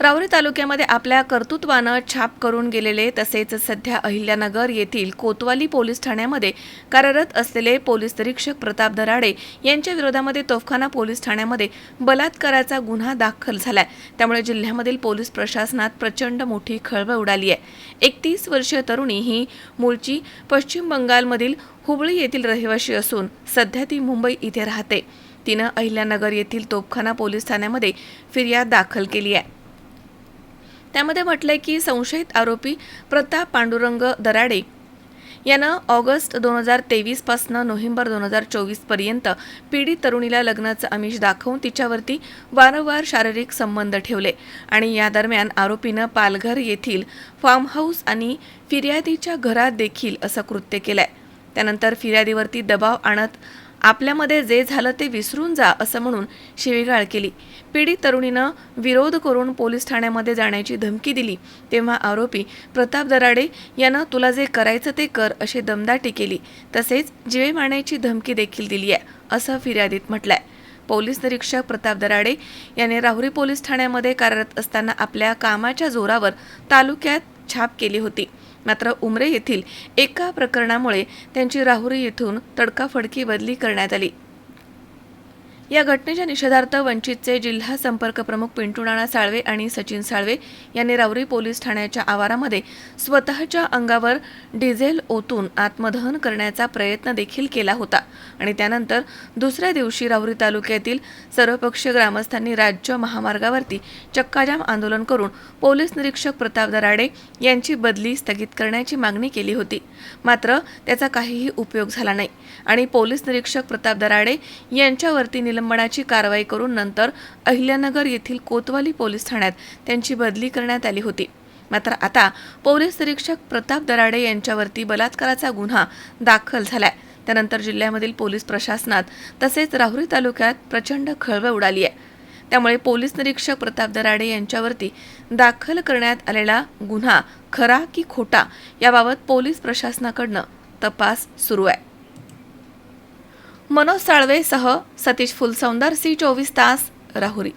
रावरी तालुक्यामध्ये आपल्या कर्तृत्वानं छाप करून गेलेले तसेच सध्या अहिल्यानगर येथील कोतवाली पोलीस ठाण्यामध्ये कार्यरत असलेले पोलीस निरीक्षक प्रताप दराडे यांच्या विरोधामध्ये तोफखाना पोलीस ठाण्यामध्ये बलात्काराचा गुन्हा दाखल झालाय. त्यामुळे जिल्ह्यामधील पोलीस प्रशासनात प्रचंड मोठी खळबळ उडाली आहे. एकतीस वर्षीय तरुणी ही मूळची पश्चिम बंगालमधील हुबळी येथील रहिवाशी असून सध्या ती मुंबई इथे राहते. तिनं अहिल्यानगर येथील तोफखाना पोलीस ठाण्यामध्ये फिर्याद दाखल केली आहे. त्यामध्ये म्हटलंय की संशयित आरोपी प्रताप पांडुरंग दराडे यानं ऑगस्ट दोन हजार तेवीसपासनं नोव्हेंबर दोन हजार चोवीसपर्यंत पीडित तरुणीला लग्नाचं आमिष दाखवून तिच्यावरती वारंवार शारीरिक संबंध ठेवले. आणि या दरम्यान आरोपीनं पालघर येथील फार्म हाऊस आणि फिर्यादीच्या घरात देखील असं कृत्य केलंय. त्यानंतर फिर्यादीवरती दबाव आणत आपल्यामध्ये जे झालं ते विसरून जा असं म्हणून शिवीगाळ केली. पीडित तरुणीनं विरोध करून पोलीस ठाण्यामध्ये जाण्याची धमकी दिली. तेव्हा आरोपी प्रताप दराडे यानं तुला जे करायचं ते कर अशी दमदाटी केली. तसेच जीवे मारण्याची धमकी देखील दिली आहे असं फिर्यादीत म्हटलंय. पोलीस निरीक्षक प्रताप दराडे यांनी राहुरी पोलीस ठाण्यामध्ये कार्यरत असताना आपल्या कामाच्या जोरावर तालुक्यात छाप केली होती. मात्र उमरे येथील एका प्रकरणामुळे त्यांची राहुरी येथून तडकाफडकी बदली करण्यात आली. या घटनेच्या निषेधार्थ वंचितचे जिल्हा संपर्क प्रमुख पिंटू नाना साळवे आणि सचिन साळवे यांनी रावरी पोलीस ठाण्याच्या आवारामध्ये स्वतःच्या अंगावर डिझेल ओतून आत्मदहन करण्याचा प्रयत्न देखील केला होता. आणि त्यानंतर दुसऱ्या दिवशी रावरी तालुक्यातील सर्वपक्षीय ग्रामस्थांनी राज्य महामार्गावरती चक्काजाम आंदोलन करून पोलीस निरीक्षक प्रताप दराडे यांची बदली स्थगित करण्याची मागणी केली होती. मात्र त्याचा काहीही उपयोग झाला नाही. आणि पोलीस निरीक्षक प्रताप दराडे यांच्यावरती निलंबनाची कारवाई करून नंतर अहिल्यानगर येथील कोतवाली पोलीस ठाण्यात त्यांची बदली करण्यात आली होती. मात्र आता पोलीस निरीक्षक प्रताप दराडे यांच्यावरती बलात्काराचा गुन्हा दाखल झालाय. त्यानंतर जिल्ह्यामधील पोलीस प्रशासनात तसेच राहुरी तालुक्यात प्रचंड खळबळ उडाली आहे. त्यामुळे पोलीस निरीक्षक प्रताप दराडे यांच्यावरती दाखल करण्यात आलेला गुन्हा खरा की खोटा याबाबत पोलीस प्रशासनाकडनं तपास सुरू आहे. मनोज साळवेसह सतीश फुलसौंदर सी चोवीस तास Rahuri.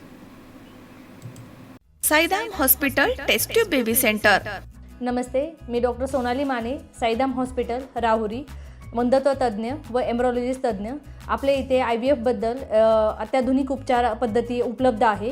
Saidham hospital test tube baby centre. नमस्ते मी डॉक्टर सोनाली माने साईदाम हॉस्पिटल राहुरी मंदत्व तज्ज्ञ व एम्ब्रॉलॉजिस्ट तज्ज्ञ. आपल्या इथे आय व्ही एफबद्दल अत्याधुनिक उपचार पद्धती उपलब्ध आहे.